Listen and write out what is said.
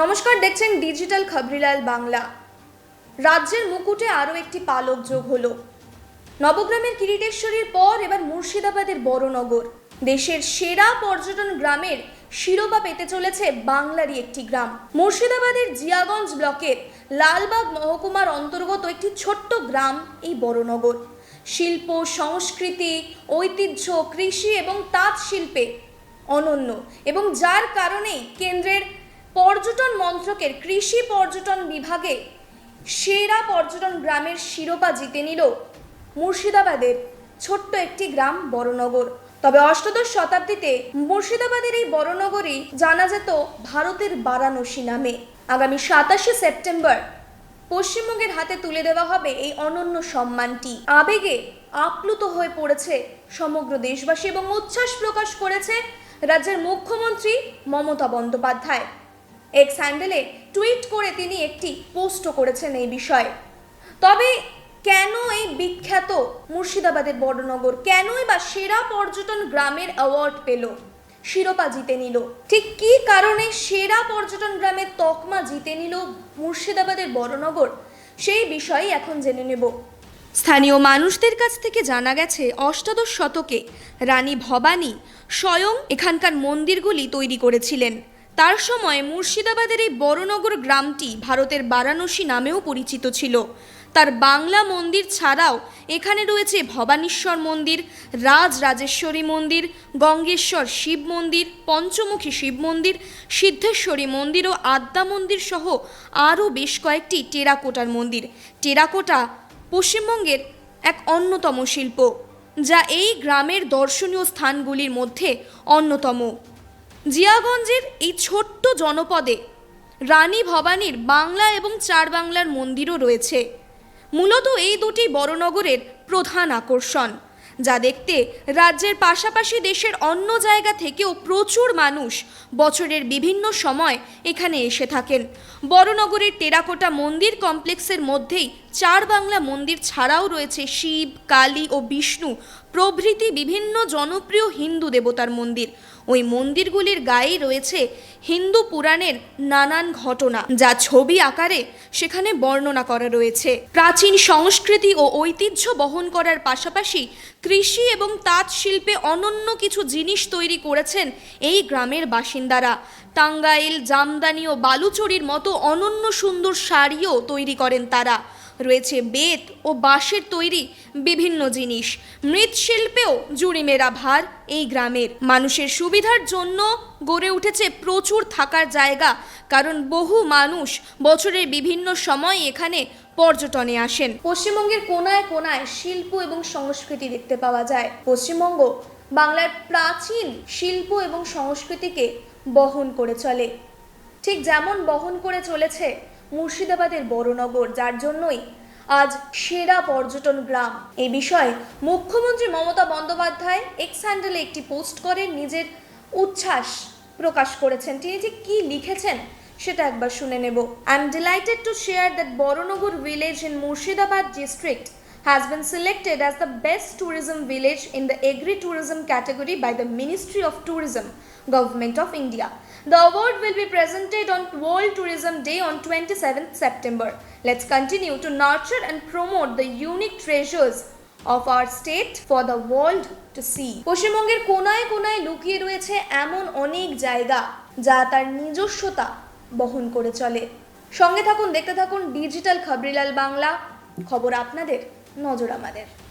নমস্কার, দেখছেন ডিজিটাল খবরিলাল বাংলা। রাজ্যের মুকুটে আরও একটি পালক যোগ হলো। নবগ্রামের কিরিটেশ্বরীর পর এবার মুর্শিদাবাদের বড়নগর। দেশের সেরা পর্যটন গ্রামের শিরোপা পেতে চলেছে বাংলারই একটি গ্রাম। মুর্শিদাবাদের জিয়াগঞ্জ ব্লকের লালবাগ মহকুমার অন্তর্গত একটি ছোট্ট গ্রাম এই বড়নগর। শিল্প, সংস্কৃতি, ঐতিহ্য, কৃষি এবং তাঁত শিল্পে অনন্য এবং যার কারণেই কেন্দ্রের পর্যটন মন্ত্রকের কৃষি পর্যটন বিভাগে সেরা পর্যটন গ্রামের শিরোপা জিতে নিল মুর্শিদাবাদের ছোট্ট একটি গ্রাম বড়নগর। তবে অষ্টাদশ শতাব্দীতে মুর্শিদাবাদের এই বড়নগরই জানা যেত ভারতের বারাণসী নামে। আগামী সাতাশে সেপ্টেম্বর পশ্চিমবঙ্গের হাতে তুলে দেওয়া হবে এই অনন্য সম্মানটি। আবেগে আপ্লুত হয়ে পড়েছে সমগ্র দেশবাসী এবং উচ্ছ্বাস প্রকাশ করেছে রাজ্যের মুখ্যমন্ত্রী মমতা বন্দ্যোপাধ্যায়। এক্স হ্যান্ডেলে টুইট করে তিনি একটি পোস্টও করেছেন এই বিষয়ে। তবে কেন এই বিখ্যাত মুর্শিদাবাদের বড়নগর? কেনই বা সেরা পর্যটন গ্রামের অ্যাওয়ার্ড পেল? শিরোপা জিতে নিল। ঠিক কী কারণে সেরা পর্যটন গ্রামের তকমা জিতে নিল মুর্শিদাবাদের বড়নগর? সেই বিষয়ে এখন জেনে নেব। স্থানীয় মানুষদের কাছ থেকে জানা গেছে, অষ্টাদশ শতকে রানী ভবানী স্বয়ং এখানকার মন্দিরগুলি তৈরি করেছিলেন। তার সময় মুর্শিদাবাদের এই বড়নগর গ্রামটি ভারতের বারাণসী নামেও পরিচিত ছিল। তার বাংলা মন্দির ছাড়াও এখানে রয়েছে ভবানীশ্বর মন্দির রাজ রাজেশ্বরী মন্দির, গঙ্গেশ্বর শিব মন্দির, পঞ্চমুখী শিব মন্দির, সিদ্ধেশ্বরী মন্দির ও আদ্যা মন্দির সহ আরও বেশ কয়েকটি টেরাকোটার মন্দির। টেরাকোটা পশ্চিমবঙ্গের এক অন্যতম শিল্প, যা এই গ্রামের দর্শনীয় স্থানগুলির মধ্যে অন্যতম। জিয়াগঞ্জের এই ছোট্ট জনপদে রানী ভবানীর বাংলা এবং চার বাংলার মন্দিরও রয়েছে। মূলত এই দুটি বড়নগরের প্রধান আকর্ষণ, যা দেখতে রাজ্যের পাশাপাশি দেশের অন্য জায়গা থেকেও প্রচুর মানুষ বছরের বিভিন্ন সময় এখানে এসে থাকেন। বড়নগরের টেরাকোটা মন্দির কমপ্লেক্সের মধ্যেই চার বাংলা মন্দির ছাড়াও রয়েছে শিব, কালী ও বিষ্ণু প্রভৃতি বিভিন্ন জনপ্রিয় হিন্দু দেবতার মন্দির। ওই মন্দিরগুলির গায়েই রয়েছে হিন্দু পুরাণের নানান ঘটনা, যা ছবি আকারে সেখানে বর্ণনা করা রয়েছে। প্রাচীন সংস্কৃতি ও ঐতিহ্য বহন করার পাশাপাশি কৃষি এবং তাঁত শিল্পে অনন্য কিছু জিনিস তৈরি করেছেন এই গ্রামের বাসিন্দারা। টাঙ্গাইল, জামদানি ও বালুচরির মতো অনন্য সুন্দর শাড়িও তৈরি করেন তারা। রয়েছে বেত ও বাঁশের তৈরি বিভিন্ন জিনিস। মৃৎশিল্পেও জুড়িমেরা ভার এই গ্রামের। মানুষের সুবিধার জন্য গড়ে উঠেছে প্রচুর থাকার জায়গা, কারণ বহু মানুষ বছরের বিভিন্ন সময় এখানে পর্যটনে আসেন। পশ্চিমবঙ্গের কোনায় কোনায় শিল্প এবং সংস্কৃতি দেখতে পাওয়া যায়। পশ্চিমবঙ্গ বাংলার প্রাচীন শিল্প এবং সংস্কৃতিকে বহন করে চলে। ঠিক যেমন বহন করে চলেছে মুর্শিদাবাদের বড়নগর, যার জন্যই আজ সেরা পর্যটন গ্রাম। এ বিষয়ে মুখ্যমন্ত্রী মমতা বন্দ্যোপাধ্যায় এক্স হ্যান্ডেলে একটি পোস্ট করে নিজের উচ্ছ্বাস প্রকাশ করেছেন। তিনি ঠিক কী লিখেছেন সেটা একবার শুনে নেব। I am delighted to share that Baranagar village in Murshidabad district has been selected as the best tourism village in the agri-tourism category by the Ministry of Tourism, Government of India. The award will be presented on World Tourism Day on 27th September. Let's continue to nurture and promote the unique treasures of our state for the world to see. পশ্চিমবঙ্গের কোনায় কোনায় লুকিয়ে রয়েছে এমন অনেক জায়গা যা তার নিজস্বতা বহন করে চলে সঙ্গে থাকুন দেখতে থাকুন ডিজিটাল খবরিলাল বাংলা খবর আপনাদের নজর আমাদের।